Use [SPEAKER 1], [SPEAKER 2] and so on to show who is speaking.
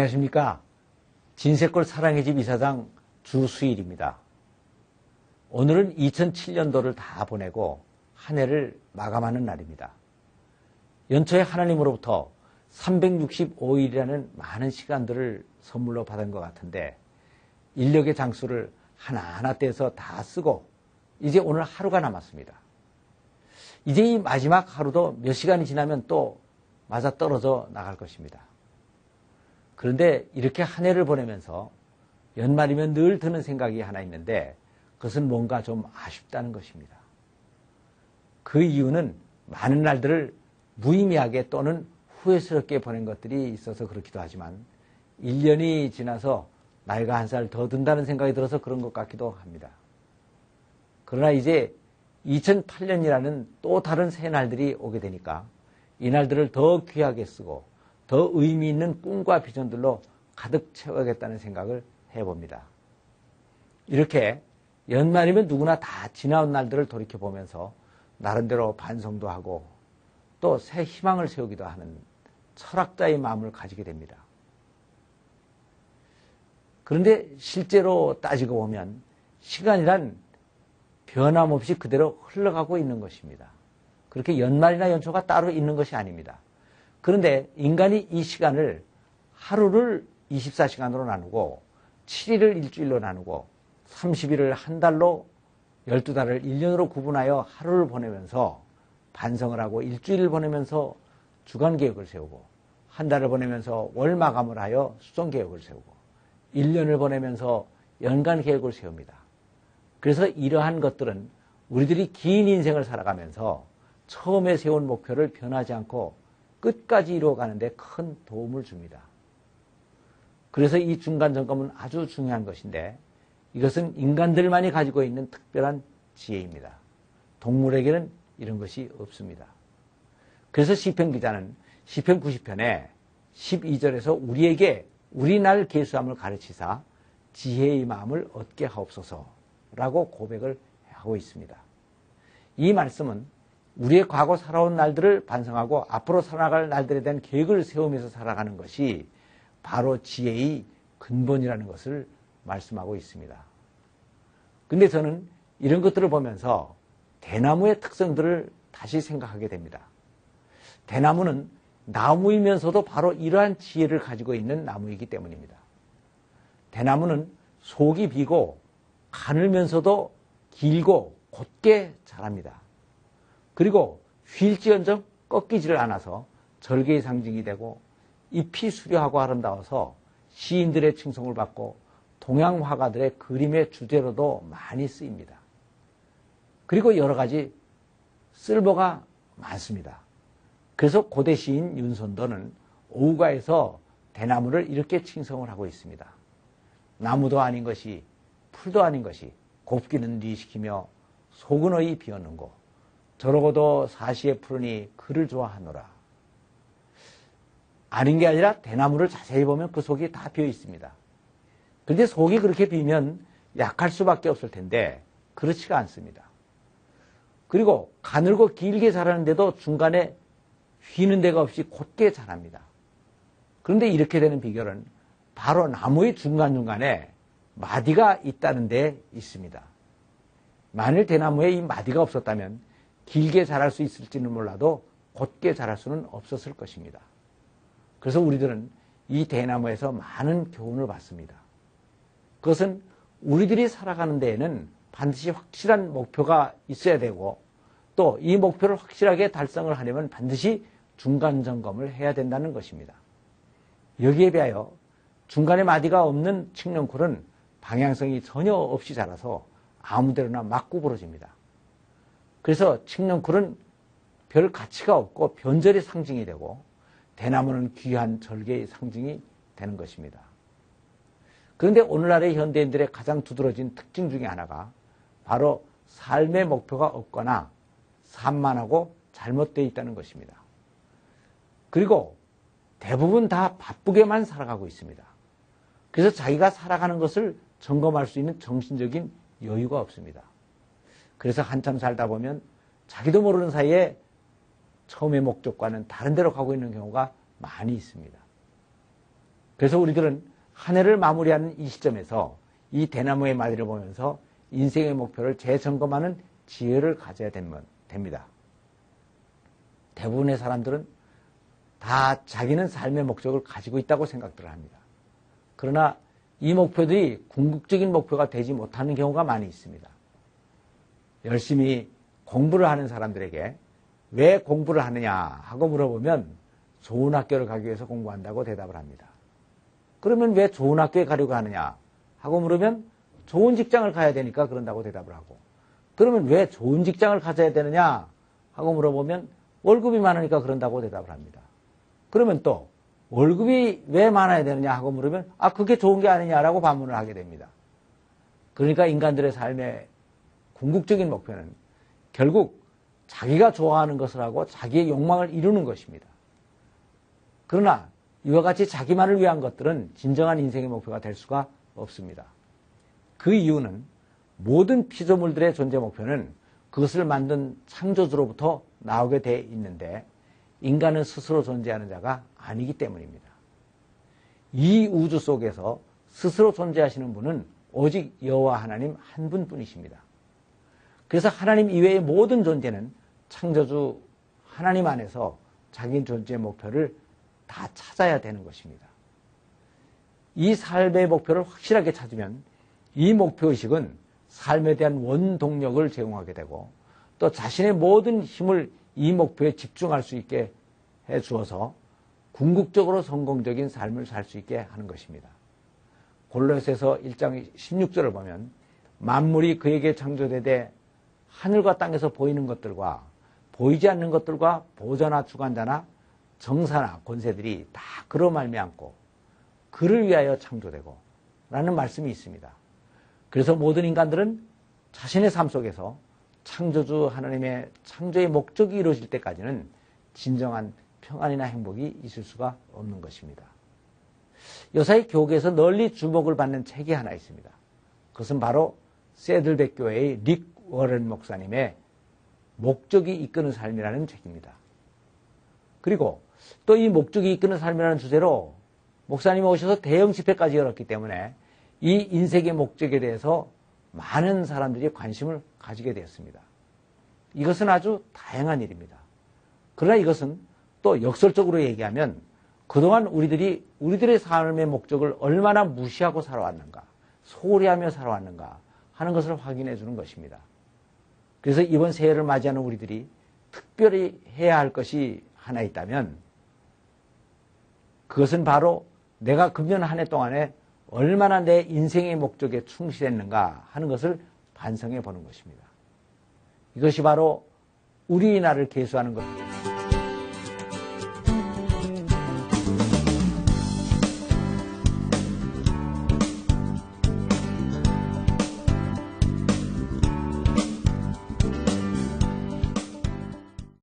[SPEAKER 1] 안녕하십니까. 진세골 사랑의 집 이사장 주수일입니다. 오늘은 2007년도를 다 보내고 한 해를 마감하는 날입니다. 연초에 하나님으로부터 365일이라는 많은 시간들을 선물로 받은 것 같은데 인력의 장수를 하나하나 떼서 다 쓰고 이제 오늘 하루가 남았습니다. 이제 이 마지막 하루도 몇 시간이 지나면 또 맞아 떨어져 나갈 것입니다. 그런데 이렇게 한 해를 보내면서 연말이면 늘 드는 생각이 하나 있는데 그것은 뭔가 좀 아쉽다는 것입니다. 그 이유는 많은 날들을 무의미하게 또는 후회스럽게 보낸 것들이 있어서 그렇기도 하지만 1년이 지나서 나이가 한 살 더 든다는 생각이 들어서 그런 것 같기도 합니다. 그러나 이제 2008년이라는 또 다른 새 날들이 오게 되니까 이 날들을 더 귀하게 쓰고 더 의미 있는 꿈과 비전들로 가득 채워야겠다는 생각을 해봅니다. 이렇게 연말이면 누구나 다 지나온 날들을 돌이켜보면서 나름대로 반성도 하고 또 새 희망을 세우기도 하는 철학자의 마음을 가지게 됩니다. 그런데 실제로 따지고 보면 시간이란 변함없이 그대로 흘러가고 있는 것입니다. 그렇게 연말이나 연초가 따로 있는 것이 아닙니다. 그런데 인간이 이 시간을 하루를 24시간으로 나누고 7일을 일주일로 나누고 30일을 한 달로 12달을 1년으로 구분하여 하루를 보내면서 반성을 하고 일주일을 보내면서 주간 계획을 세우고 한 달을 보내면서 월 마감을 하여 수정 계획을 세우고 1년을 보내면서 연간 계획을 세웁니다. 그래서 이러한 것들은 우리들이 긴 인생을 살아가면서 처음에 세운 목표를 변하지 않고 끝까지 이루어가는데 큰 도움을 줍니다. 그래서 이 중간 점검은 아주 중요한 것인데 이것은 인간들만이 가지고 있는 특별한 지혜입니다. 동물에게는 이런 것이 없습니다. 그래서 시편 기자는 시편 90편에 12절에서 우리에게 우리날 계수함을 가르치사 지혜의 마음을 얻게 하옵소서라고 고백을 하고 있습니다. 이 말씀은 우리의 과거 살아온 날들을 반성하고 앞으로 살아갈 날들에 대한 계획을 세우면서 살아가는 것이 바로 지혜의 근본이라는 것을 말씀하고 있습니다. 근데 저는 이런 것들을 보면서 대나무의 특성들을 다시 생각하게 됩니다. 대나무는 나무이면서도 바로 이러한 지혜를 가지고 있는 나무이기 때문입니다. 대나무는 속이 비고 가늘면서도 길고 곧게 자랍니다. 그리고 휠지언정 꺾이지를 않아서 절개의 상징이 되고 잎이 수려하고 아름다워서 시인들의 칭송을 받고 동양 화가들의 그림의 주제로도 많이 쓰입니다. 그리고 여러 가지 쓸모가 많습니다. 그래서 고대 시인 윤선도는 오우가에서 대나무를 이렇게 칭송을 하고 있습니다. 나무도 아닌 것이 풀도 아닌 것이 곱기는 니시키며 속은 어이 비었는고 저러고도 사시에 푸르니 그를 좋아하노라. 아닌 게 아니라 대나무를 자세히 보면 그 속이 다 비어 있습니다. 그런데 속이 그렇게 비면 약할 수밖에 없을 텐데 그렇지가 않습니다. 그리고 가늘고 길게 자라는데도 중간에 휘는 데가 없이 곧게 자랍니다. 그런데 이렇게 되는 비결은 바로 나무의 중간중간에 마디가 있다는 데 있습니다. 만일 대나무에 이 마디가 없었다면 길게 자랄 수 있을지는 몰라도 곧게 자랄 수는 없었을 것입니다. 그래서 우리들은 이 대나무에서 많은 교훈을 받습니다. 그것은 우리들이 살아가는 데에는 반드시 확실한 목표가 있어야 되고 또 이 목표를 확실하게 달성을 하려면 반드시 중간 점검을 해야 된다는 것입니다. 여기에 비하여 중간에 마디가 없는 칡령쿨은 방향성이 전혀 없이 자라서 아무데나 막 구부러집니다. 그래서 칡령쿨은 별 가치가 없고 변절의 상징이 되고 대나무는 귀한 절개의 상징이 되는 것입니다. 그런데 오늘날의 현대인들의 가장 두드러진 특징 중에 하나가 바로 삶의 목표가 없거나 산만하고 잘못되어 있다는 것입니다. 그리고 대부분 다 바쁘게만 살아가고 있습니다. 그래서 자기가 살아가는 것을 점검할 수 있는 정신적인 여유가 없습니다. 그래서 한참 살다 보면 자기도 모르는 사이에 처음의 목적과는 다른 데로 가고 있는 경우가 많이 있습니다. 그래서 우리들은 한 해를 마무리하는 이 시점에서 이 대나무의 마디를 보면서 인생의 목표를 재점검하는 지혜를 가져야 됩니다. 대부분의 사람들은 다 자기는 삶의 목적을 가지고 있다고 생각들을 합니다. 그러나 이 목표들이 궁극적인 목표가 되지 못하는 경우가 많이 있습니다. 열심히 공부를 하는 사람들에게 왜 공부를 하느냐 하고 물어보면 좋은 학교를 가기 위해서 공부한다고 대답을 합니다. 그러면 왜 좋은 학교에 가려고 하느냐 하고 물으면 좋은 직장을 가야 되니까 그런다고 대답을 하고 그러면 왜 좋은 직장을 가져야 되느냐 하고 물어보면 월급이 많으니까 그런다고 대답을 합니다. 그러면 또 월급이 왜 많아야 되느냐 하고 물으면 아 그게 좋은 게 아니냐라고 반문을 하게 됩니다. 그러니까 인간들의 삶의 궁극적인 목표는 결국 자기가 좋아하는 것을 하고 자기의 욕망을 이루는 것입니다. 그러나 이와 같이 자기만을 위한 것들은 진정한 인생의 목표가 될 수가 없습니다. 그 이유는 모든 피조물들의 존재 목표는 그것을 만든 창조주로부터 나오게 돼 있는데 인간은 스스로 존재하는 자가 아니기 때문입니다. 이 우주 속에서 스스로 존재하시는 분은 오직 여호와 하나님 한 분뿐이십니다. 그래서 하나님 이외의 모든 존재는 창조주 하나님 안에서 자기 존재의 목표를 다 찾아야 되는 것입니다. 이 삶의 목표를 확실하게 찾으면 이 목표의식은 삶에 대한 원동력을 제공하게 되고 또 자신의 모든 힘을 이 목표에 집중할 수 있게 해 주어서 궁극적으로 성공적인 삶을 살 수 있게 하는 것입니다. 골로새서 1장 16절을 보면 만물이 그에게 창조되되 하늘과 땅에서 보이는 것들과 보이지 않는 것들과 보좌나 주관자나 정사나 권세들이 다 그로 말미암고 그를 위하여 창조되고 라는 말씀이 있습니다. 그래서 모든 인간들은 자신의 삶 속에서 창조주 하나님의 창조의 목적이 이루어질 때까지는 진정한 평안이나 행복이 있을 수가 없는 것입니다. 요사이 교계에서 널리 주목을 받는 책이 하나 있습니다. 그것은 바로 세들백 교회의 릭 워렌 목사님의 목적이 이끄는 삶이라는 책입니다. 그리고 또 이 목적이 이끄는 삶이라는 주제로 목사님이 오셔서 대형 집회까지 열었기 때문에 이 인생의 목적에 대해서 많은 사람들이 관심을 가지게 되었습니다. 이것은 아주 다양한 일입니다. 그러나 이것은 또 역설적으로 얘기하면 그동안 우리들이 우리들의 삶의 목적을 얼마나 무시하고 살아왔는가, 소홀히 하며 살아왔는가 하는 것을 확인해 주는 것입니다. 그래서 이번 새해를 맞이하는 우리들이 특별히 해야 할 것이 하나 있다면 그것은 바로 내가 금년 한 해 동안에 얼마나 내 인생의 목적에 충실했는가 하는 것을 반성해 보는 것입니다. 이것이 바로 우리 나를 계수하는 것입니다.